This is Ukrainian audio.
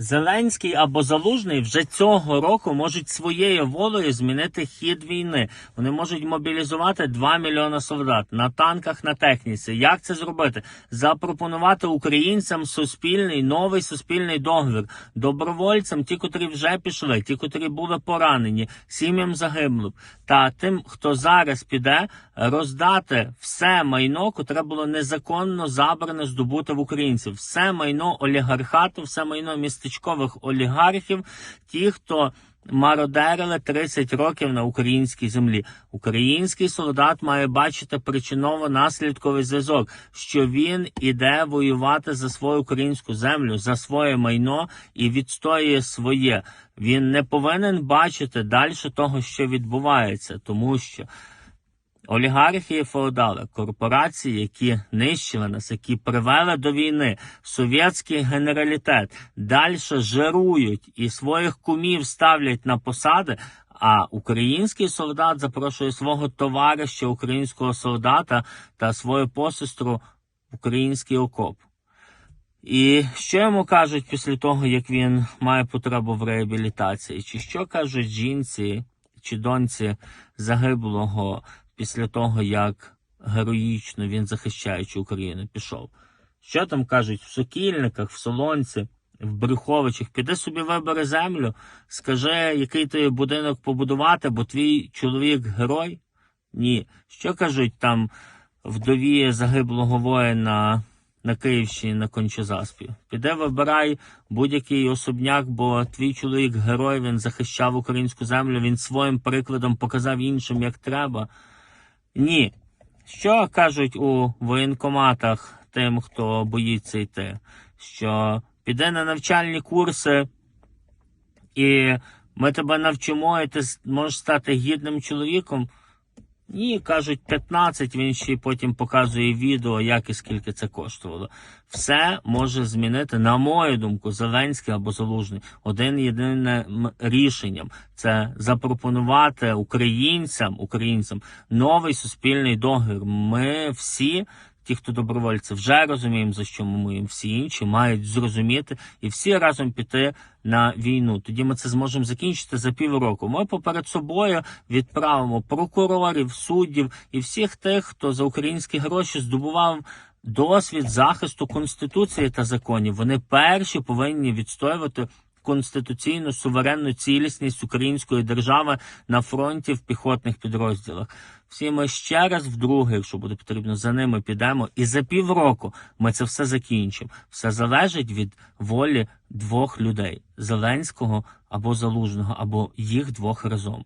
Зеленський або Залужний вже цього року можуть своєю волею змінити хід війни. Вони можуть мобілізувати 2 мільйони солдат на танках, на техніці. Як це зробити? Запропонувати українцям суспільний новий суспільний договір, добровольцям, ті, котрі вже пішли, ті, котрі були поранені, сім'ям загиблих, та тим, хто зараз піде, роздати все майно, котре було незаконно забране здобуте в українців, все майно олігархату, все майно містечкових олігархів, ті, хто мародерили 30 років на українській землі. Український солдат має бачити причиново-наслідковий зв'язок, що він іде воювати за свою українську землю, за своє майно і відстоює своє. Він не повинен бачити далі того, що відбувається, тому що. Олігархи і феодали, корпорації, які нищили нас, які привели до війни, совєтський генералітет, далі жирують і своїх кумів ставлять на посади. А український солдат запрошує свого товариша, українського солдата та свою посестру в український окоп. І що йому кажуть після того, як він має потребу в реабілітації? Чи що кажуть жінці чи доньці загиблого після того, як героїчно він, захищаючи Україну, пішов? Що там кажуть в Сокільниках, в Солонці, в Брюховичах? Піди собі вибери землю, скажи, який ти будинок побудувати, бо твій чоловік герой? Ні. Що кажуть там вдові загиблого воїна на Київщині на Кончезаспі? Піде вибирай будь-який особняк, бо твій чоловік герой, він захищав українську землю, він своїм прикладом показав іншим, як треба. Ні. Що кажуть у воєнкоматах тим, хто боїться йти? Що піде на навчальні курси, і ми тебе навчимо, і ти можеш стати гідним чоловіком? Ні, кажуть 15, він ще й потім показує відео, як і скільки це коштувало. Все може змінити, на мою думку, Зеленський або Залужний один єдиним рішенням це запропонувати українцям, українцям новий суспільний договір. Ми всі. Ті, хто добровольці, вже розуміємо, за що ми воюємо. Всі інші мають зрозуміти і всі разом піти на війну. Тоді ми це зможемо закінчити за півроку. Ми поперед собою відправимо прокурорів, суддів і всіх тих, хто за українські гроші здобував досвід захисту конституції та законів. Вони перші повинні відстоювати. Конституційну суверенну цілісність української держави на фронті в піхотних підрозділах. Всі ми ще раз вдруге, якщо буде потрібно, за ними підемо, і за півроку ми це все закінчимо. Все залежить від волі двох людей: Зеленського або Залужного, або їх двох разом.